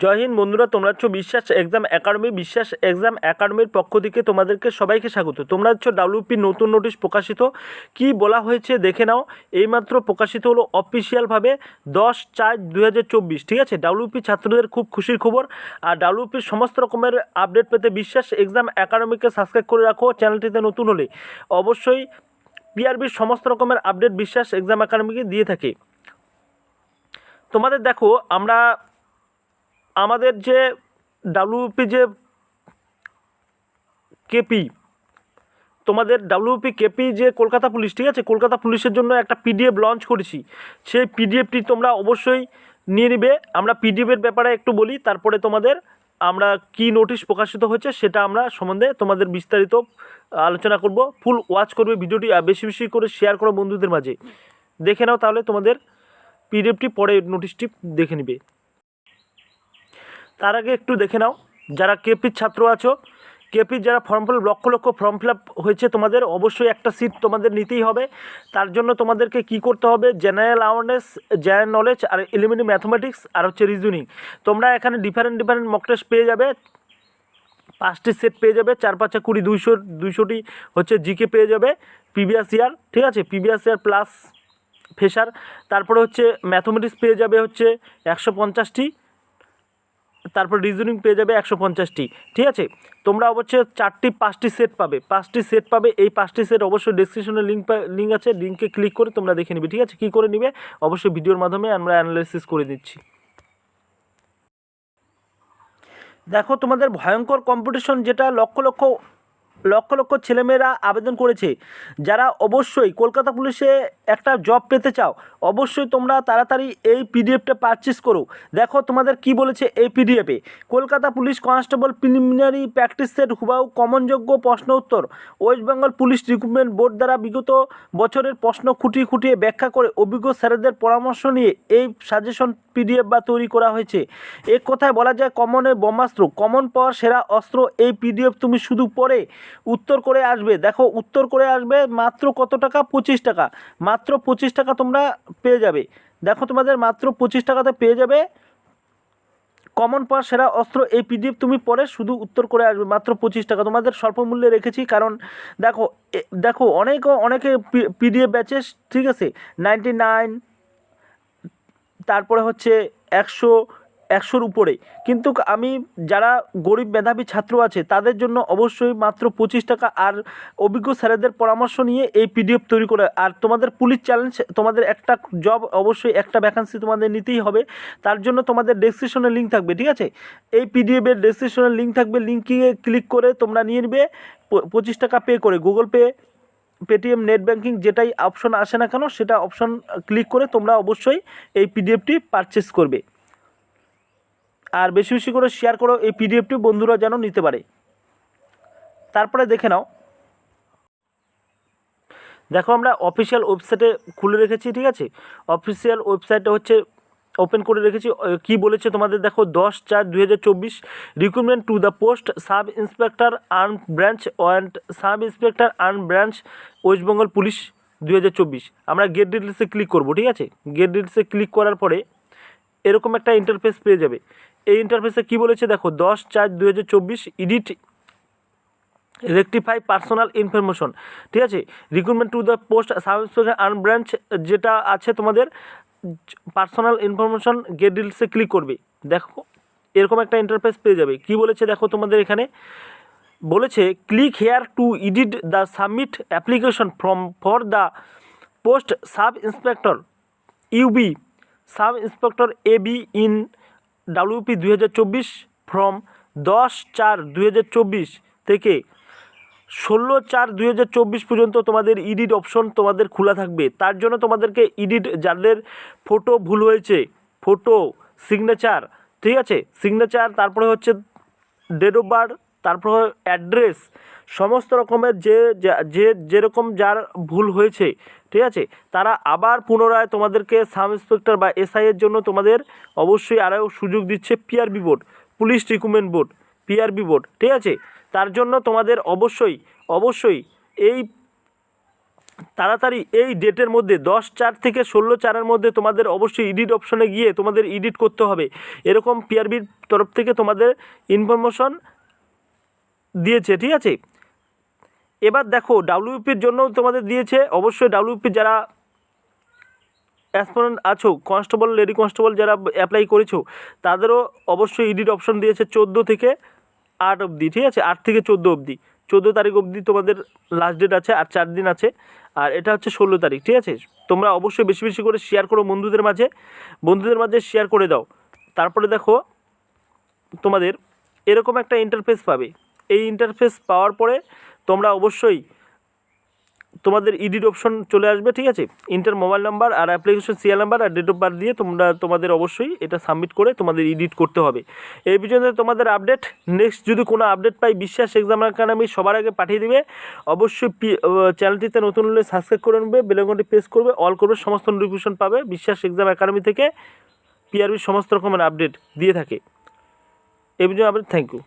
জয় হিন্দ বন্ধুরা, তোমরা হচ্ছ বিশ্বাস এক্সাম একাডেমি বিশ্বাস এক্সাম একাডেমির পক্ষ থেকে তোমাদেরকে সবাইকে স্বাগত। তোমরা হচ্ছ ডাব্লিউপি নতুন নোটিশ প্রকাশিত, কি বলা হয়েছে দেখে নাও। এইমাত্র প্রকাশিত হলো অফিসিয়ালভাবে দশ চার দুই ঠিক আছে? ডাব্লিউপি ছাত্রদের খুব খুশির খবর। আর ডাব্লিউপির সমস্ত রকমের আপডেট পেতে বিশ্বাস এক্সাম একাডেমিকে সাবস্ক্রাইব করে রাখো চ্যানেলটিতে নতুন হলে। অবশ্যই পিআরবির সমস্ত রকমের আপডেট বিশ্বাস এক্সাম একাডেমিকে দিয়ে থাকে। তোমাদের দেখো, আমরা আমাদের যে ডাব্লিউপি যে কেপি তোমাদের ডাব্লিউপি কেপি যে কলকাতা পুলিশ, ঠিক আছে? কলকাতা পুলিশের জন্য একটা পিডিএফ লঞ্চ করেছি। সেই পিডিএফটি তোমরা অবশ্যই নিয়ে নিবে। আমরা পিডিএফের ব্যাপারে একটু বলি, তারপরে তোমাদের আমরা কি নোটিশ প্রকাশিত হয়েছে সেটা আমরা সম্বন্ধে তোমাদের বিস্তারিত আলোচনা করব। ফুল ওয়াচ করবে ভিডিওটি বেশি বেশি করে শেয়ার করো বন্ধুদের মাঝে। দেখে নাও তাহলে তোমাদের পিডিএফটি পরে নোটিশটি দেখে নিবে। তার আগে একটু দেখে নাও, যারা কেপির ছাত্র আছো কেপির যারা form fill lakh lakh form fill হয়েছে তোমাদের, অবশ্যই একটা সিট তোমাদের নিতেই হবে। তার জন্য তোমাদেরকে কি করতে হবে? জেনারেল অ্যাওয়ারনেস জেনারেল নলেজ আর এলিমেন্টারি ম্যাথমেটিক্স আর হচ্ছে রিজনিং তোমরা এখানে ডিফারেন্ট ডিফারেন্ট মক টেস্ট পেয়ে যাবে। পাঁচটি সেট পেয়ে যাবে, চার, পাঁচে কুড়ি, দুইশো, দুইশোটি হচ্ছে জিকে পেয়ে যাবে প্রিভিয়াস ইয়ার ঠিক আছে? প্রিভিয়াস ইয়ার প্লাস ফেসার তারপরে হচ্ছে ম্যাথমেটিক্স পেয়ে যাবে হচ্ছে একশো পঞ্চাশটি। তারপর রিজনিং পেয়ে যাবে একশো পঞ্চাশটি, ঠিক আছে? তোমরা অবশ্যই চারটি, পাঁচটি সেট পাবে। পাঁচটি সেট পাবে, এই পাঁচটি সেট অবশ্যই ডিসক্রিপশনে লিঙ্ক লিঙ্ক আছে লিঙ্কে ক্লিক করে তোমরা দেখে নিবে, ঠিক আছে? কী করে নিবে? অবশ্যই ভিডিওর মাধ্যমে আমরা অ্যানালাইসিস করে দিচ্ছি দেখো তোমাদের ভয়ঙ্কর কম্পিটিশন যেটা লক্ষ লক্ষ লক্ষ লক্ষ ছেলেমেয়েরা আবেদন করেছে। যারা অবশ্যই কলকাতা পুলিশে একটা জব পেতে চাও, অবশ্যই তোমরা তাড়াতাড়ি এই পিডিএফটা পারচেস করো। দেখো তোমাদের কি বলেছে এই পিডিএফে Kolkata police constable preliminary practice set হুবাউ কমনযোগ্য প্রশ্ন উত্তর। West Bengal police recruitment board দ্বারা বিগত বছরের প্রশ্ন খুঁটিয়ে খুঁটিয়ে ব্যাখ্যা করে অভিজ্ঞ স্যারেদের পরামর্শ নিয়ে এই সাজেশন পিডিএফ বা তৈরি করা হয়েছে। এক কথায় বলা যায় কমনের ব্রহ্মাস্ত্র কমন পাওয়ার সেরা অস্ত্র, এই পিডিএফ তুমি শুধু পড়ে উত্তর করে আসবে। দেখো, উত্তর করে আসবে মাত্র কত টাকা? পঁচিশ টাকা। মাত্র পঁচিশ টাকা তোমরা পেয়ে যাবে। দেখো তোমাদের মাত্র পঁচিশ টাকাতে পেয়ে যাবে। কমন পাওয়ার সেরা অস্ত্র এই পিডিএফ তুমি পরে শুধু উত্তর করে আসবে, মাত্র পঁচিশ টাকা। তোমাদের স্বল্প মূল্যে রেখেছি, কারণ দেখো দেখো, অনেক, অনেকে পিডিএফ ব্যাচে ঠিক আছে? নাইনটি নাইন তারপরে হচ্ছে একশো একশোর উপরে। কিন্তু আমি যারা গরিব মেধাবী ছাত্র আছে, তাদের জন্য অবশ্যই মাত্র পঁচিশ টাকা আর অভিজ্ঞ স্যারেদের পরামর্শ নিয়ে এই পিডিএফ তৈরি করে। আর তোমাদের পুলিশ চ্যালেঞ্জ, তোমাদের একটা জব অবশ্যই একটা ভ্যাকান্সি তোমাদের নিতেই হবে। তার জন্য তোমাদের ডেসক্রিপশনে লিঙ্ক থাকবে, ঠিক আছে? এই পিডিএফের ডেসক্রিপশনে লিঙ্ক থাকবে। লিঙ্কে ক্লিক করে তোমরা নিয়ে নেবে পঁচিশ টাকা পে করে। Google Pay Paytm net banking যেটাই অপশন আসে না কেন, সেটা অপশন ক্লিক করে তোমরা অবশ্যই এই পিডিএফটি পারচেস করবে। আর বেশি বেশি করে শেয়ার করো, এই পিডিএফটি বন্ধুরা যেন নিতে পারে। তারপরে দেখে নাও। দেখো আমরা অফিসিয়াল ওয়েবসাইটে খুলে রেখেছি, ঠিক আছে? অফিসিয়াল ওয়েবসাইটটা হচ্ছে ওপেন করে রেখেছি। কি বলেছে তোমাদের? দেখো, দশ চার দুই হাজার চব্বিশ recruitment to the post sub inspector arm branch and sub inspector arm branch West Bengal police দুই হাজার চব্বিশ। আমরা গেট ডিটেলসে ক্লিক করব, ঠিক আছে? গেট ডিটেলসে ক্লিক করার পরে এরকম একটা ইন্টারফেস পেয়ে যাবে। এই ইন্টারফেসে কি বলেছে? দেখো, দশ চার চব্বিশ ইডিট রেকটিফাই পার্সোনাল ইনফরমেশন ঠিক আছে? Recruitment to the post sub arm branch যেটা আছে তোমাদের পার্সোনাল ইনফরমেশন গেট ক্লিক করবে। দেখো, এরকম একটা ইন্টারফেস পেয়ে যাবে। কি বলেছে? দেখো, তোমাদের এখানে বলেছে click here to edit the submit application from for the post sub inspector UB sub inspector A B in WP দুই হাজার চব্বিশ ফ্রম দশ চার দুই থেকে ষোলো চার দুই পর্যন্ত তোমাদের ইডিট অপশন তোমাদের খোলা থাকবে। তার জন্য তোমাদেরকে ইডিট যাদের ফটো ভুল হয়েছে ফটো সিগনেচার ঠিক আছে? সিগনেচার তারপরে হচ্ছে ডেট অফ বার্থ তারপর অ্যাড্রেস, সমস্ত রকমের যে, যা- যেরকম যার ভুল হয়েছে, ঠিক আছে? তারা আবার পুনরায় তোমাদেরকে সাব ইন্সপেক্টর বা এসআই এর জন্য তোমাদের অবশ্যই আরও সুযোগ দিচ্ছে PRB board, police recruitment board, PRB board, ঠিক আছে? তার জন্য তোমাদের অবশ্যই অবশ্যই এই তাড়াতাড়ি এই ডেটের মধ্যে দশ চার থেকে ষোলো চারের মধ্যে তোমাদের অবশ্যই এডিট অপশনে গিয়ে তোমাদের এডিট করতে হবে। এরকম পিআরবির তরফ থেকে তোমাদের ইনফরমেশন দিয়েছে, ঠিক আছে? এবার দেখো ডাব্লিউপির জন্য তোমাদের দিয়েছে। অবশ্যই ডাব্লিউপি যারা অ্যাসপিরেন্ট আছো, কনস্টেবল, লেডি কনস্টেবল যারা অ্যাপ্লাই করেছ, তাদেরও অবশ্যই এডিট অপশন দিয়েছে চোদ্দ থেকে আট অবধি, ঠিক আছে? আট থেকে চোদ্দ অবধি। চোদ্দ তারিখ অবধি তোমাদের লাস্ট ডেট আছে আর চার দিন আছে। আর এটা হচ্ছে ষোলো তারিখ, ঠিক আছে? তোমরা অবশ্যই বেশি বেশি করে শেয়ার করো বন্ধুদের মাঝে। বন্ধুদের মাঝে শেয়ার করে দাও। তারপরে দেখো, তোমাদের এরকম একটা ইন্টারফেস পাবে। এই ইন্টারফেস পাওয়ার পরে তোমরা অবশ্যই তোমাদের ইডিট অপশন চলে আসবে, ঠিক আছে? ইন্টার মোবাইল নাম্বার আর অ্যাপ্লিকেশন সিরিয়াল নাম্বার আর ডেট অফ বার্থ দিয়ে তোমরা, তোমাদের অবশ্যই এটা সাবমিট করে তোমাদের এডিট করতে হবে। এই পর্যন্ত তোমাদের আপডেট নেক্সট যদি কোনো আপডেট পাই, বিশ্বাস এক্সাম একাডেমি সবার আগে পাঠিয়ে দিবে। অবশ্যই চ্যানেলটিতে নতুন হলে সাবস্ক্রাইব করে নেবে বেলকনটি প্রেস করবে অল করবে, সমস্ত নোটিফিকেশন পাবে। বিশ্বাস এক্সাম একাডেমি থেকে পিআরবির সমস্ত রকমের আপডেট দিয়ে থাকে। এই পর্যন্ত আপডেট থ্যাংক ইউ